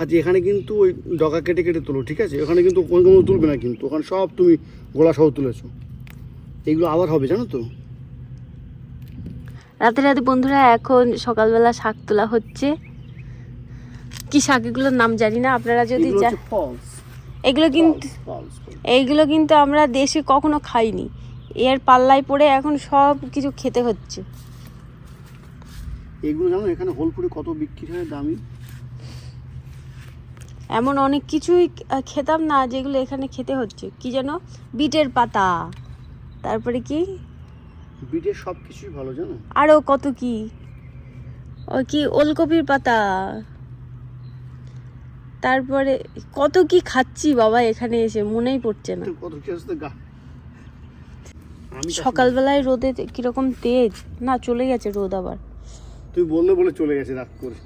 আচ্ছা এখানে কিন্তু ওই ডগা কেটে কেটে তোলো ঠিক আছে? ওখানে কিন্তু কোনো তুলবে না কিন্তু ওখানে সব তুমি গোলা সহ তুলেছো। এইগুলো আবার হবে জানো তো? রাতে রাতে বন্ধুরা এখন সকালবেলা শাক তোলা হচ্ছে। কি শাক এগুলোর নাম জানি না আপনারা যদি এগুলো এগুলো কিন্তু এইগুলো কিন্তু আমরা দেশে কখনো খাইনি। এর পাল্লায় পড়ে এখন সব কিছু খেতে হচ্ছে। এগুলো জানো এখানে হোলপুরে কত বিক্রি হয় দামি? এমন অনেক কিছুই খেতাম না যেগুলো এখানে খেতে হচ্ছে। কি যেন? বিটের পাতা। তারপরে কি? বিটের সব কিছুই ভালো জানো? আরও কত কি? ও কি ওলকপির পাতা। তারপরে কত কি খাচ্ছি বাবা এখানে এসে মনেই পড়ছে না। সকালবেলায় রোদে কীরকম তেজ। না চলে গেছে রোদ আবার। তুই বললে বলে চলে গেছে রাগ করে।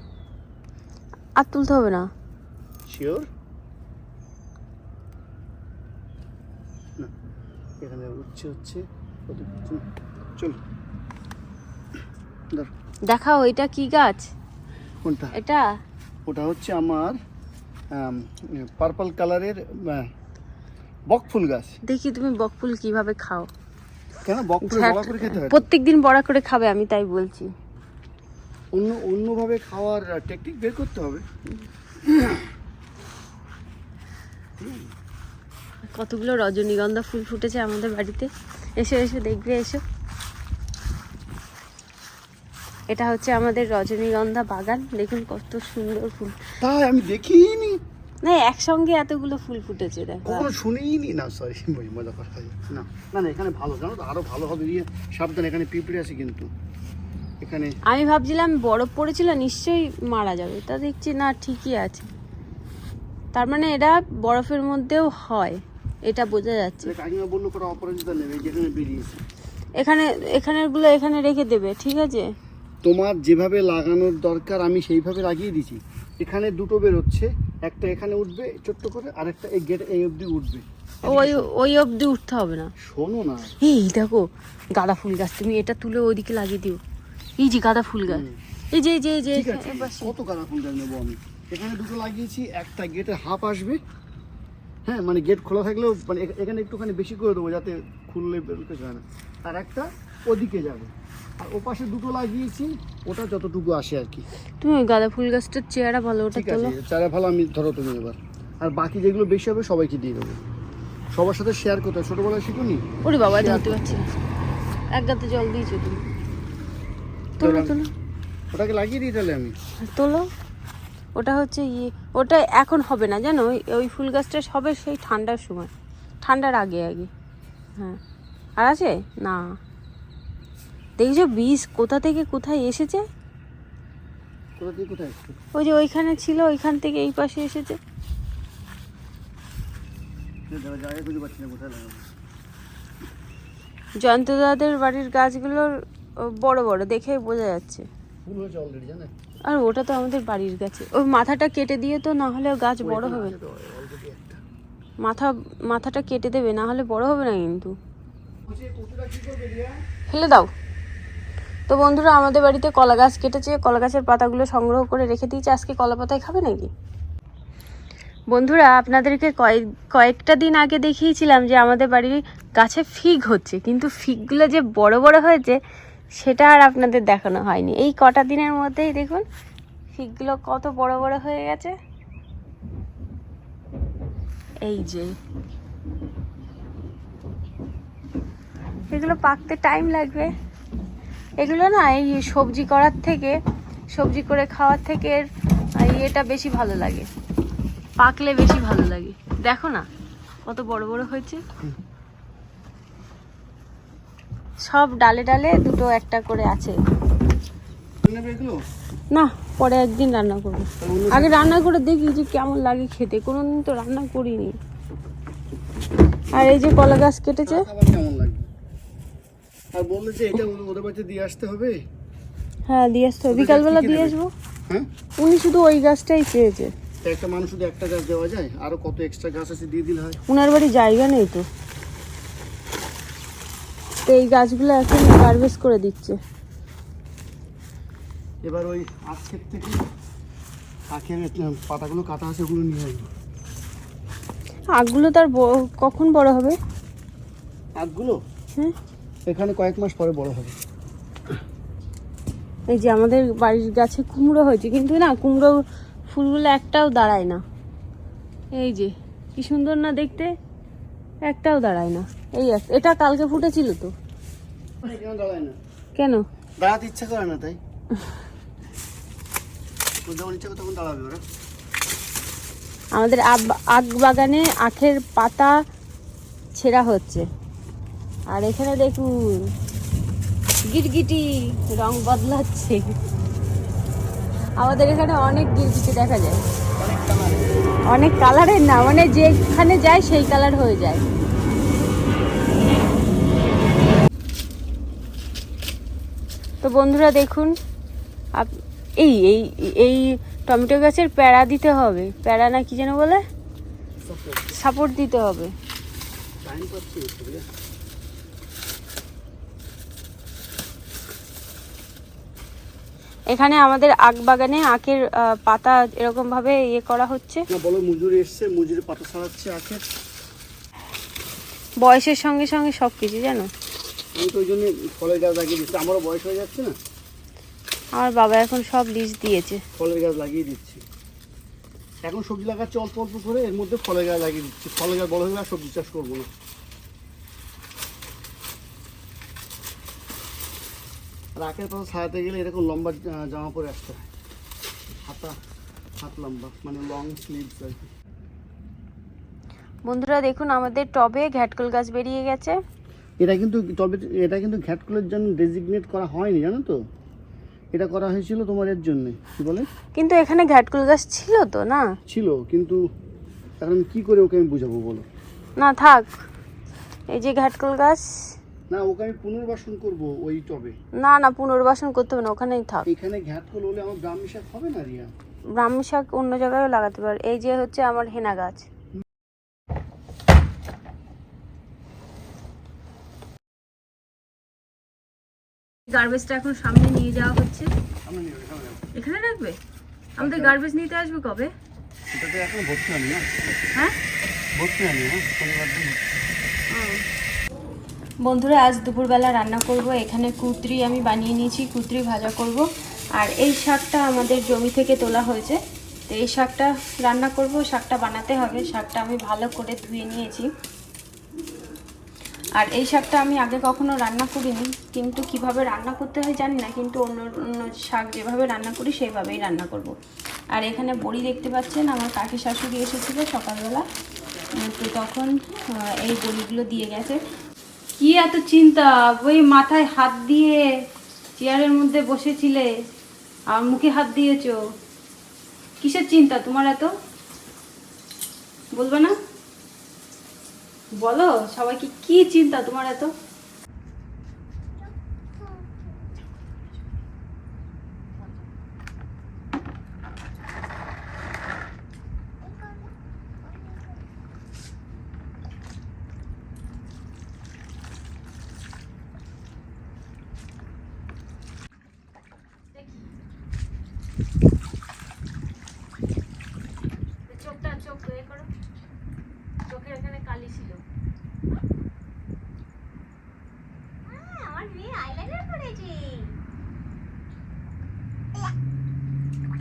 আর তুলতে হবে না। শিওর না এখানে উচ্ছে হচ্ছে। চল। দেখাও এটা কি গাছ? কোনটা? এটা? ওটা হচ্ছে আমার পার্পল কালারের বক ফুল গাছ। দেখি তুমি বকফুল কীভাবে খাও। কেন? বক ফুল বড়া করে খেতে হয় প্রত্যেক দিন বড়া করে খাবে আমি তাই বলছি। অন্য অন্যভাবে খাওয়ার টেকনিক বের করতে হবে। কতগুলো রজনীগন্ধা ফুল ফুটেছে আমাদের বাড়িতে। এসো এসো দেখবে এসো। এটা হচ্ছে আমাদের রজনীগন্ধা বাগান। দেখুন কত সুন্দর ফুল। তাই আমি দেখিনি। না একসঙ্গে এতগুলো ফুল ফুটেছে দেখো। কখনো শুনিনি না সরি মজা হয় না না না এখানে ভালো জানো তো আরও ভালো হবে। ইয়ে সাবধান এখানে পিঁপড়ে আছে কিন্তু। এখানে আমি ভাবছিলাম বরফ পড়েছিল নিশ্চয়ই মারা যাবে। তা দেখছি না ঠিকই আছে। তার মানে এটা বরফের মধ্যেও হয় এটা বোঝা যাচ্ছে। বেরিয়েছে। এখানে এখানেরগুলো এখানে রেখে দেবে ঠিক আছে? তোমার যেভাবে লাগানোর দরকার আমি সেইভাবে লাগিয়ে দিয়েছি এখানে দুটো বেরোচ্ছে একটা এখানে উঠবে ছোট্ট করে আর একটা এই গেট এই অবধি উঠবে। ওই ওই অবধি উঠতে হবে না। শোনো না। এই দেখো গাঁদা ফুল গাছ তুমি এটা তুলে ওইদিকে লাগিয়ে দিও। এই যে গাঁদা ফুল গাছ। এই যে এই যে এই যে এখানে। কত গাঁদা ফুল গাছ নেব আমি? এখানে দুটো লাগিয়েছি একটা গেটের হাফ আসবে। হ্যাঁ মানে গেট খোলা থাকলেও মানে এখানে একটুখানি বেশি করে দেবো যাতে খুললে বেরোতে যায় না। আর একটা ওদিকে যাবে। আর ওপাশে দুটো লাগিয়েছি ওটা যতটুকু আসে আর কি। তুমি গাঁদা ফুল গাছটার চেহারা ভালো ওটা ঠিক আছে চারা ভালো আমি ধরো তুমি এবার। আর বাকি যেগুলো বেশি হবে সবাইকে দিয়ে দেবো। সবার সাথে শেয়ার করতে হয়। ছোটবেলায় শিখুনি? ওরে বাবা ধরতে পারছি। এক গাতে জল দিয়েছ তুমি। তোলো। তোলো। ওটাকে লাগিয়ে দিই তাহলে আমি। তোলো। ওটা হচ্ছে ইয়ে ওটা এখন হবে না জানো? ওই- ফুল গাছটা হবে সেই ঠান্ডার সময়। ঠান্ডার আগে আগে। হ্যাঁ। আর আছে? না। দেখছ বীজ কোথা থেকে কোথায় এসেছে? ওই যে ওইখানে ছিল ওইখান থেকে এই পাশে এসেছে। লাগাবো? জয়ন্তদাদের বাড়ির গাছগুলোর বড় বড় দেখে বোঝা যাচ্ছে। ফুল হয়েছে অলরেডি জানে? আর ওটা তো আমাদের বাড়ির গাছে। ওই মাথাটা কেটে দিয়ে তো না হলে গাছ বড় হবে। মাথা মাথাটা কেটে দেবে না হলে বড় হবে না কিন্তু? ফেলে দাও। তো বন্ধুরা আমাদের বাড়িতে কলা গাছ কেটেছে। কলা গাছের পাতাগুলো সংগ্রহ করে রেখে দিয়েছে। আজকে কলা পাতায় খাবে নাকি? বন্ধুরা আপনাদেরকে কয়েক কয়েকটা দিন আগে দেখিয়েছিলাম যে আমাদের বাড়ির গাছে ফিগ হচ্ছে। কিন্তু ফিগগুলো যে বড় বড় হয়েছে সেটা আর আপনাদের দেখানো হয়নি। এই কটা দিনের মধ্যেই দেখুন ফিগগুলো কত বড় বড় হয়ে গেছে। এই যে। এগুলো পাকতে টাইম লাগবে। এগুলো না, এই সবজি করার থেকে, সবজি করে খাওয়ার থেকে এটা বেশি ভালো লাগে। পাকলে বেশি ভালো লাগে। দেখো না, কত বড় বড় হয়েছে। সব ডালে ডালে দুটো একটা করে আছে। না পরে একদিন রান্না করব। আগে রান্না করে দেখি যে কেমন লাগে খেতে। কোনোদিন তো রান্না করিনি। আর এই যে কলা গাছ কেটেছে? আর বললে যে এটা ওদের- বাড়িতে দিয়ে আসতে হবে হ্যাঁ দিয়ে আসতে হবে। বিকালবেলা দিয়ে আসব। হ্যাঁ উনি শুধু ওই গাছটাই চেয়েছে একটা মানুষ শুধু একটা গাছ দেওয়া যায়? আরও কত এক্সট্রা গাছ আছে দিয়ে দিলে হয়? ওনার বাড়ি জায়গা নেই তো। তো এই গাছগুলো এখন হারভেস্ট করে দিচ্ছে। এবার ওই আজকের থেকে আখের পাতাগুলো কাটা আছে ওগুলো নিয়ে আসব। আখগুলো তার কখন বড় হবে? আখগুলো হ্যাঁ এখানে কয়েক মাস পরে বড় হবে। এই যে আমাদের বাড়ির গাছে কুমড়ো হয়েছে কিন্তু না কুমড়ো ফুলগুলো একটাও দাঁড়ায় না। এই যে কি সুন্দর না দেখতে? একটাও দাঁড়ায় না। এই এটা কালকে ফুটেছিল তো। কেন? দাঁড়াতে ইচ্ছা করে না তাই। যখন ইচ্ছা করে তখন দাঁড়াবে ওরা। আমাদের আখ বাগানে আখের পাতা ছেঁড়া হচ্ছে। আর এখানে দেখুন গিরগিটি রং বদলাচ্ছে। আমাদের এখানে অনেক গিরগিটি দেখা যায়। অনেক অনেক কালারের না মানে যেখানে যায় সেই কালার হয়ে যায়। তো বন্ধুরা দেখুন আপ- এই এই এই টমেটো গাছের প্যাড়া দিতে হবে। প্যাড়া না কি যেন বলে? সাপোর্ট দিতে হবে? এখানে আমাদের আখ বাগানে আখের পাতা এরকম ভাবে ইয়ে করা হচ্ছে। বলো মজুরি এসছে মজুরি পাতা আখের। বয়সের সঙ্গে সঙ্গে সব কিছু জানো? আমি তো ওই জন্য ফলের গাছ লাগিয়ে দিচ্ছি। আমারও বয়স হয়ে যাচ্ছে না? আমার বাবা এখন সব লিজ দিয়েছে। ফলের গাছ লাগিয়ে দিচ্ছি। এখন সবজি লাগাচ্ছি অল্প অল্প করে এর মধ্যে ফলের গাছ লাগিয়ে দিচ্ছি। ফলের গাছ বড় আর সবজি চাষ করব না। আর আখের পাতা ছাড়াতে গেলে এরকম লম্বা জামা পরে আসতে হয়। হাতা হাত লম্বা মানে লং স্লিভস আর কি। বন্ধুরা দেখুন আমাদের টবে ঘ্যাটকল গাছ বেরিয়ে গেছে। এটা কিন্তু তবে এটা কিন্তু ঘ্যাটকুলের জন্য ডেজিগনেট করা হয়নি জানো তো? এটা করা হয়েছিল তোমার এর জন্যে কি বলে? কিন্তু এখানে ঘ্যাটকল গাছ ছিল তো না? ছিল কিন্তু এখন কী করে ওকে আমি বুঝাবো বলো? না থাক। এই যে ঘ্যাটকল গাছ। না ওকে আমি পুনর্বাসন করব ওই টবে। না না পুনর্বাসন করতে হবে না ওখানেই থাক। এখানে ঘ্যাটকল হলে আমার ব্রাহ্মী শাক হবে না রিয়া? ব্রাহ্মী শাক অন্য জায়গায়ও লাগাতে পারে। এই যে হচ্ছে আমার হেনা গাছ। গার্বেজটা এখন সামনে নিয়ে যাওয়া হচ্ছে। এখানে রাখবে? আমাদের গার্বেজ নিতে আসবে কবে? এটাতে এখন ভর্তি আমি না? হ্যাঁ? ভর্তি আমি বন্ধুরা আজ দুপুরবেলা রান্না করব। এখানে কুত্রি আমি বানিয়ে নিয়েছি কুত্রি ভাজা করব। আর এই শাকটা আমাদের জমি থেকে তোলা হয়েছে। তো এই শাকটা রান্না করব শাকটা বানাতে হবে। শাকটা আমি ভালো করে ধুয়ে নিয়েছি। আর এই শাকটা আমি আগে কখনো রান্না করিনি, কিন্তু কীভাবে রান্না করতে হয় জানি না, কিন্তু অন্য অন্য শাক যেভাবে রান্না করি সেইভাবেই রান্না করব। আর এখানে বড়ি দেখতে পাচ্ছেন, আমার কাকি শাশুড়ি এসেছিল সকালবেলা। তো তখন এই বড়িগুলো দিয়ে গেছে। কি এত চিন্তা, ওই মাথায় হাত দিয়ে চেয়ারের মধ্যে বসেছিলে, আর মুখে হাত দিয়েছ। কিসের চিন্তা তোমার এত? বলবে না? বলো সবাইকে কি চিন্তা তোমার এত চোখটা চোখ এ করো চোখের এখানে কালি ছিল আমার মেয়ে আইলাইনার করেছে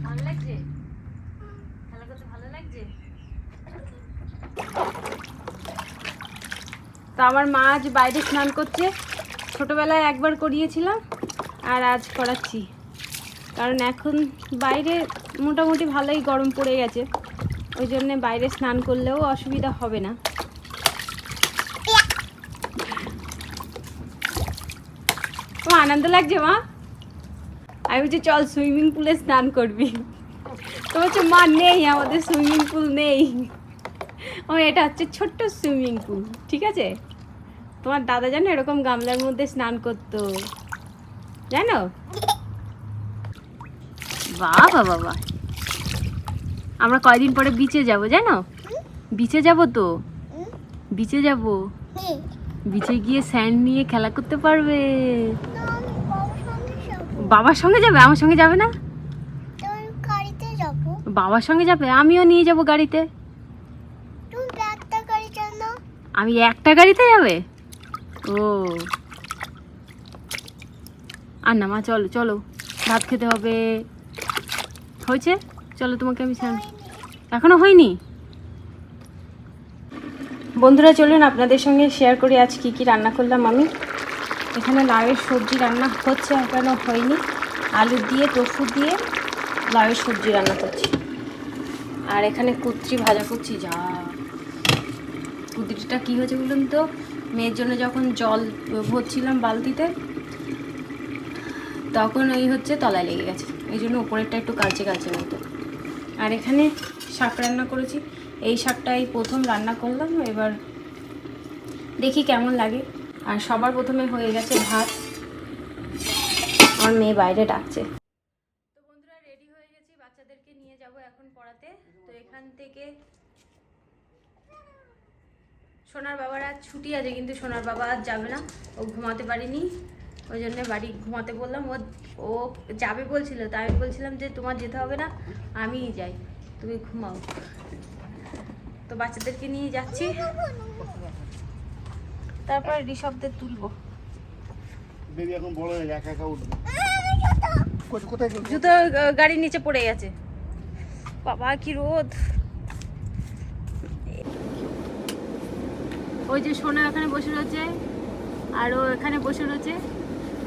ভালো লাগছে খেলা করতে ভালো লাগছে তো আমার মা আজ বাইরে স্নান করছে ছোটোবেলায় একবার করিয়েছিলাম আর আজ করাচ্ছি। কারণ এখন বাইরে মোটামুটি ভালোই গরম পড়ে গেছে। ওই জন্যে বাইরে স্নান করলেও অসুবিধা হবে না। আনন্দ লাগছে মা? আমি বলছি, চল সুইমিং পুলে স্নান করবি। তো বলছে, মা, নেই, আমাদের সুইমিং পুল নেই। ও, এটা হচ্ছে ছোট্ট সুইমিং পুল, ঠিক আছে? তোমার দাদা জানো এরকম গামলার মধ্যে স্নান করতো। জানো? বাবা বাবা। আমরা কয়দিন পরে বিচে যাব জানো? বিচে যাব তো? বিচে যাব। বিচে গিয়ে স্যান্ড নিয়ে খেলা করতে পারবে। বাবার সঙ্গে যাবে? আমার সঙ্গে যাবে না? বাবার সঙ্গে যাবে? আমিও নিয়ে যাব গাড়িতে। আমি একটা গাড়িতে যাবে? ও। আর মা, চলো চলো। ভাত খেতে হবে। হয়েছে? চলো, তোমাকে আমি এখনও হয়নি? বন্ধুরা, চলুন আপনাদের সঙ্গে শেয়ার করি আজ কি কি রান্না করলাম আমি। এখানে লাউয়ের সবজি রান্না হচ্ছে, এখনও হয়নি। আলু দিয়ে, টফু দিয়ে লাউয়ের সবজি রান্না করছি। আর এখানে কুত্রি ভাজা করছি, যা। কুদরিটা কী হয়েছে বলুন তো? মেয়ের জন্য যখন জল ভরছিলাম বালতিতে, তখন ওই হচ্ছে তলায় লেগে গেছে। এই জন্য উপরেরটা একটু কালচে কালচে মতো। আর এখানে শাক রান্না করেছি। এই শাকটা এই প্রথম রান্না করলাম, এবার দেখি কেমন লাগে। আর সবার প্রথমে হয়ে গেছে ভাত। আমার মেয়ে বাইরে ডাকছে তো বন্ধুরা রেডি হয়ে গেছি বাচ্চাদেরকে নিয়ে যাব এখন পড়াতে তো এখান থেকে সোনার বাবার আজ ছুটি আছে কিন্তু সোনার বাবা আজ যাবে না। ও ঘুমাতে পারিনি ওই জন্য বাড়ি ঘুমাতে বললাম। ও ও যাবে বলছিল তাই আমি বলছিলাম যে তোমার যেতে হবে না আমিই যাই তুমি ঘুমাও। তো বাচ্চাদেরকে নিয়ে যাচ্ছি। তারপরে ঋষভদের তুলবো। বেবি এখন বড় হয়ে একা একা উঠবে। কোথায়- কোথায় গেল? জুতো গাড়ির নিচে পড়ে গেছে। বাবা কি রোদ। ওই যে সোনা এখানে বসে রয়েছে আর ও এখানে বসে রয়েছে।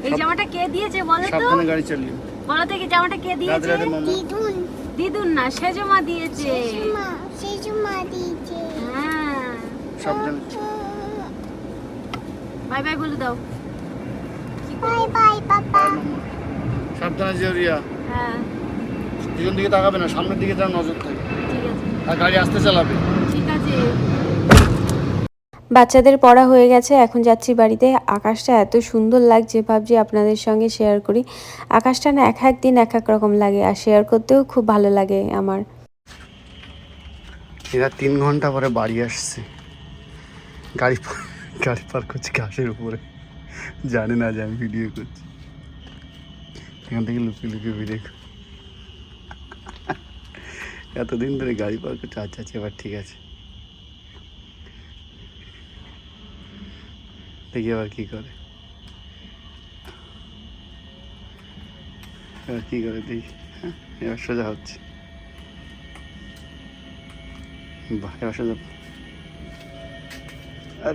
এই জামাটা কে দিয়েছে বলো তো? সাবধানে গাড়ি চালিয়ে বলো তো এই জামাটা কে দিয়েছে? দিদুন। দিদুন না সেজমা দিয়েছে। মা শিশু মা দিয়েছে। হ্যাঁ। সাবধানে। বাই বাই বলে দাও। বাই বাই পাপা সাবধানে যেও রিয়া। হ্যাঁ। পিছন দিকে তাকাবে না সামনের দিকে যেন নজর থাকে। ঠিক আছে। আর গাড়ি আসতে চালাবে। ঠিক আছে। বাচ্চাদের পড়া হয়ে গেছে, এখন যাচ্ছি বাড়িতে। আকাশটা এত সুন্দর লাগছে, ভাবছি আপনাদের সঙ্গে শেয়ার করি। আকাশটা না এক এক দিন এক এক রকম লাগে, আর শেয়ার করতেও খুব ভালো লাগে আমার। এরা তিন ঘণ্টা পরে বাড়ি আসছে। গাড়ি গাড়ি পার করছে ঘাসের উপরে। জানে না যে আমি ভিডিও করছি। এখান থেকে লুকিয়ে লুকিয়ে ভিডিও এতদিন ধরে গাড়ি পার করছে আচ্ছা আচ্ছা এবার ঠিক আছে। দেখি আবার কি করে? এবার কি করে দেখি হ্যাঁ? এবার সোজা হচ্ছে। বাহ, এবার সোজা। আর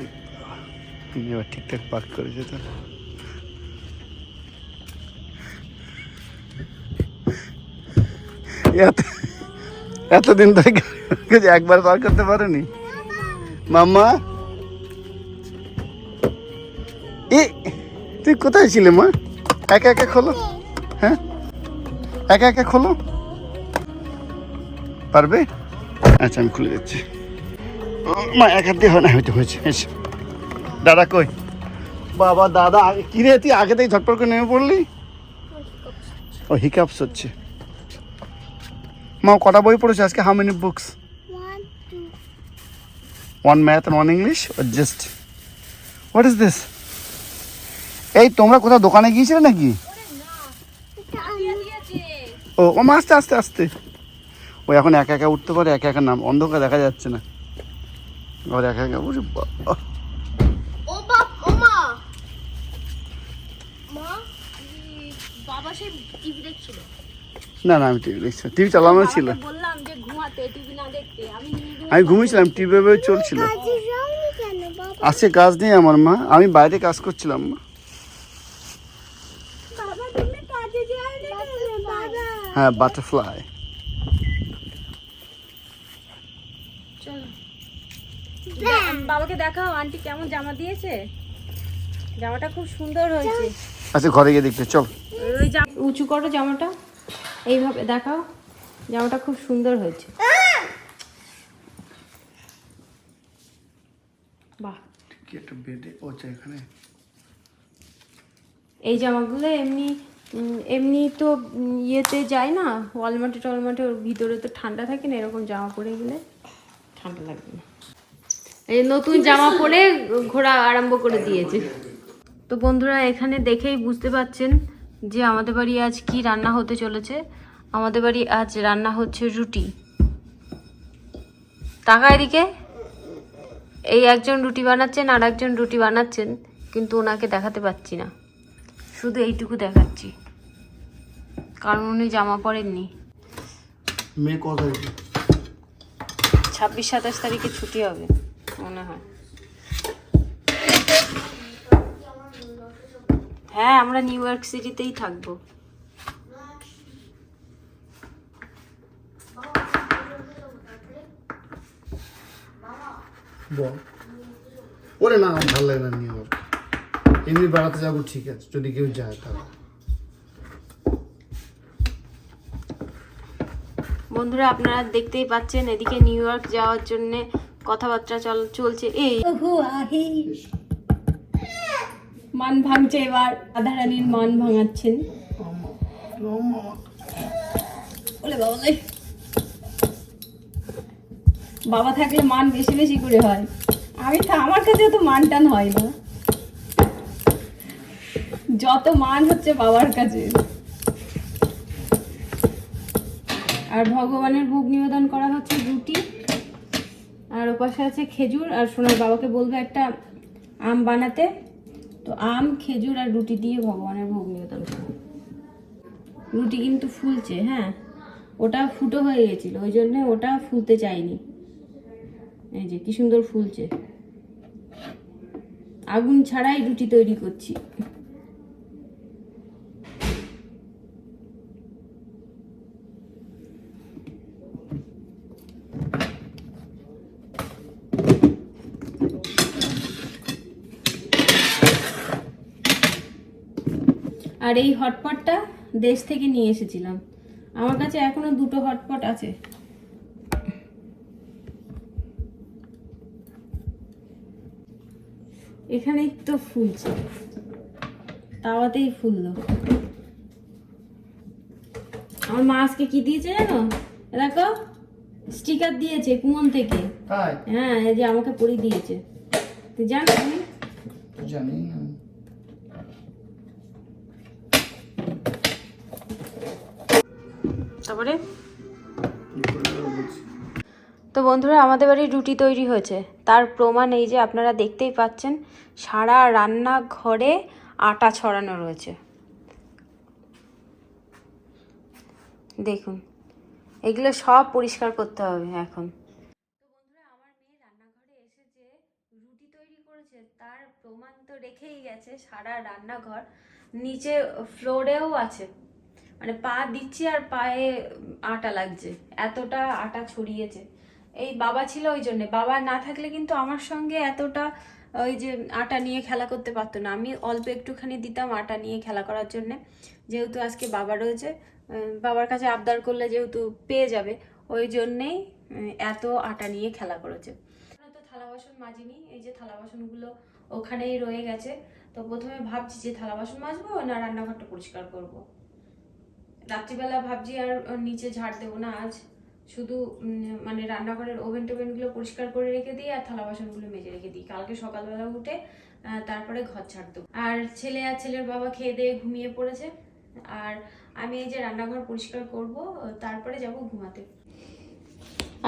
এবার ঠিকঠাক পার্ক করেছে তো। এত, এতদিন গাড়ি একবার পার করতে পারেনি? মাম্মা? এ তুই কোথায় ছিলে মা? একা একা খোলো। হ্যাঁ? একা একা খোলো। পারবে? আচ্ছা আমি খুলে যাচ্ছি মা এক হাত দিয়ে হয় না হয়তো হয়েছে দাদা কই? বাবা দাদা আগে কি রে তুই আগে থেকে ঝটপট করে নেমে পড়লি? ও হিকাপস হচ্ছে। মা কটা বই পড়েছে? আজকে how many books one math one English just what is this এই তোমরা কোথাও দোকানে গিয়েছিলে নাকি? ও ও আস্তে আস্তে আস্তে। ও এখন একা একা উঠতে পারে একা একা নাম অন্ধকার দেখা যাচ্ছে না। আবার একা একা উঠে বা- ও বাপ ও মা। মা বাবা সেই টিভি দেখছিল। না না আমি টিভি দেখছি টিভি চালানো ছিল। বাবাকে বললাম যে ঘুমাতে টিভি না দেখতে। আমি ঘুমিয়েছিলাম টিভি ভেবে চলছিল। আজকে কাজ নেই আমার মা। আমি বাইরে কাজ করছিলাম মা বাবা তুমি কাজে যাওনি কেন বাবা হ্যাঁ বাটারফ্লাই বাবাকে দেখাও আন্টি কেমন জামা দিয়েছে? জামাটা খুব সুন্দর হয়েছে। আচ্ছা ঘরে গিয়ে দেখতে চল। ওই উঁচু করো জামাটা। এইভাবে দেখাও জামাটা খুব সুন্দর হয়েছে। বাহ। কি একটা বেডে ও এখানে। এই জামাগুলো এমনি এমনি তো ইয়েতে যায় না ওয়ালমার্টে টলমার্টে ওর ভিতরে তো ঠান্ডা থাকে না এরকম জামা পরে গেলে ঠান্ডা লাগবে না। এই নতুন জামা পরে ঘোরা আরম্ভ করে দিয়েছে। তো বন্ধুরা এখানে দেখেই বুঝতে পাচ্ছেন যে আমাদের বাড়ি আজ কি রান্না হতে চলেছে। আমাদের বাড়ি আজ রান্না হচ্ছে রুটি। টাকা এদিকে। এই একজন রুটি বানাচ্ছেন আর একজন রুটি বানাচ্ছেন কিন্তু ওনাকে দেখাতে পাচ্ছি না। শুধু এইটুকু দেখাচ্ছি। কারণ উনি জামা পরেননি। মেয়ে কত ছাব্বিশ সাতাশ তারিখে ছুটি হবে মনে হয়। হ্যাঁ আমরা নিউ ইয়র্ক সিটিতেই থাকব। ওরে না ভালো লাগে না আমার এমনি বেড়াতে যাব ঠিক আছে। যদি কেউ যায় তাহলে। বন্ধুরা আপনারা দেখতেই পাচ্ছেন এদিকে নিউ ইয়র্ক যাওয়ার জন্য কথাবার্তা চল চলছে। এই মান ভাঙছে এবার। রাধারানীর মান ভাঙাচ্ছেন। বলে বাবা বাবা থাকলে মান বেশি বেশি করে হয়। আমি তো আমার কাছে তো মান টান হয় না। যত মান হচ্ছে বাবার কাছে। আর ভগবানের ভোগ নিবেদন করা হচ্ছে রুটি, আর ওপাশে আছে খেজুর, আর সোনার বাবাকে বলব একটা আম বানাতে। তো আম, খেজুর আর রুটি দিয়ে ভগবানের ভোগ নিবেদন করব রুটি কিন্তু ফুলছে হ্যাঁ? ওটা ফুটো হয়ে গেছিল, ওই জন্য ওটা ফুলতে চাইনি। এই যে, কি সুন্দর ফুলছে। আগুন ছাড়াই রুটি তৈরি করছি। আর এই হটপটটা দেশ থেকে নিয়ে এসেছিলাম। আমার কাছে এখনও দুটো হটপট আছে। এখানেই তো ফুলছে। তাওয়াতেই ফুললো। আমার মা আজকে কি দিয়েছে জানো? দেখো স্টিকার দিয়েছে কুমন থেকে। হ্যাঁ এই যে আমাকে পরিয়ে দিয়েছে। তুই জানো তুমি? জানি না। তারপরে? তো বন্ধুরা, আমাদের বাড়ির রুটি তৈরি হয়েছে। তার প্রমাণ এই যে আপনারা দেখতেই পাচ্ছেন, সারা রান্নাঘরে আটা ছড়ানো রয়েছে। দেখুন, এগুলো সব পরিষ্কার করতে হবে এখন। তার প্রমাণ তো রেখেই গেছে, সারা রান্নাঘর নিচে ফ্লোরেও আছে। মানে পা দিচ্ছি আর পায়ে আটা লাগছে। এতটা আটা ছড়িয়েছে। এই বাবা ছিল ওই জন্য। বাবা না থাকলে কিন্তু আমার সঙ্গে এতটা, ওই যে আটা নিয়ে খেলা করতে পারতো না। আমি অল্প একটুখানি দিতাম আটা নিয়ে খেলা করার জন্য। যেহেতু আজকে বাবা রয়েছে বাবার কাছে আবদার করলে যেহেতু পেয়ে যাবে, ওই জন্যেই এত আটা নিয়ে খেলা করেছে। তো থালা বাসন মাজিনি। এই যে থালা বাসনগুলো ওখানেই রয়ে গেছে। তো প্রথমে ভাবছি যে থালা বাসন মাজবো না রান্নাঘরটা পরিষ্কার করব। রাত্রিবেলা ভাবছি আর নিচে ঝাড় দেবো না আজ। শুধু মানে রান্নাঘরের ওভেন টোভেনগুলো পরিষ্কার করে রেখে দিই আর থালা বাসনগুলো মেজে রেখে দিই। কালকে সকালবেলা উঠে তারপরে ঘর ছাড় দেবো। আর ছেলে আর ছেলের বাবা খেয়ে দিয়ে ঘুমিয়ে পড়েছে। আর আমি এই যে রান্নাঘর পরিষ্কার করব, তারপরে যাব ঘুমাতে।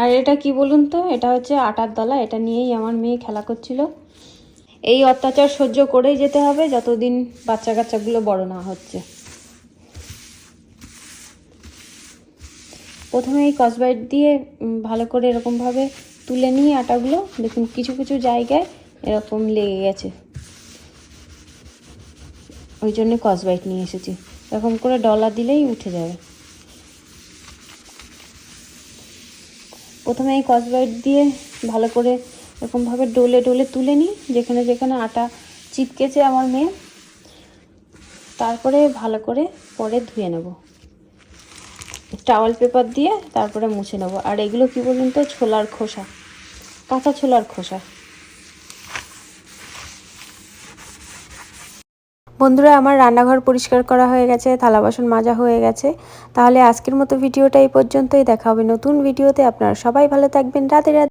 আর এটা কি বলুন তো? এটা হচ্ছে আটার দলা, এটা নিয়েই আমার মেয়ে খেলা করছিল। এই অত্যাচার সহ্য করেই যেতে হবে, যতদিন বাচ্চা কাচ্চাগুলো বড় না হচ্ছে। প্রথমে এই কসবাইট দিয়ে ভালো করে এরকমভাবে তুলে নিয়ে আটাগুলো, দেখুন কিছু কিছু জায়গায় এরকম লেগে গেছে। ওই জন্য কসবাইট নিয়ে এসেছি। এরকম করে ডলা দিলেই উঠে যাবে। প্রথমে এই কসবাইট দিয়ে ভালো করে এরকমভাবে ডোলে ডোলে তুলে নিই, যেখানে যেখানে আটা চিপকেছে আমার মেয়ে। তারপরে ভালো করে পরে ধুয়ে নেব। টাওয়াল পেপার দিয়ে তারপরে মুছে নেব। আর এগুলো কি বলুন তো, ছোলার খোসা, কাঁচা ছোলার খোসা। বন্ধুরা, আমার রান্নাঘর পরিষ্কার করা হয়ে গেছে, থালা বাসন মাজা হয়ে গেছে। তাহলে আজকের মতো ভিডিওটা এই পর্যন্তই। দেখা হবে নতুন ভিডিওতে। আপনারা সবাই ভালো থাকবেন। রাতে রাতে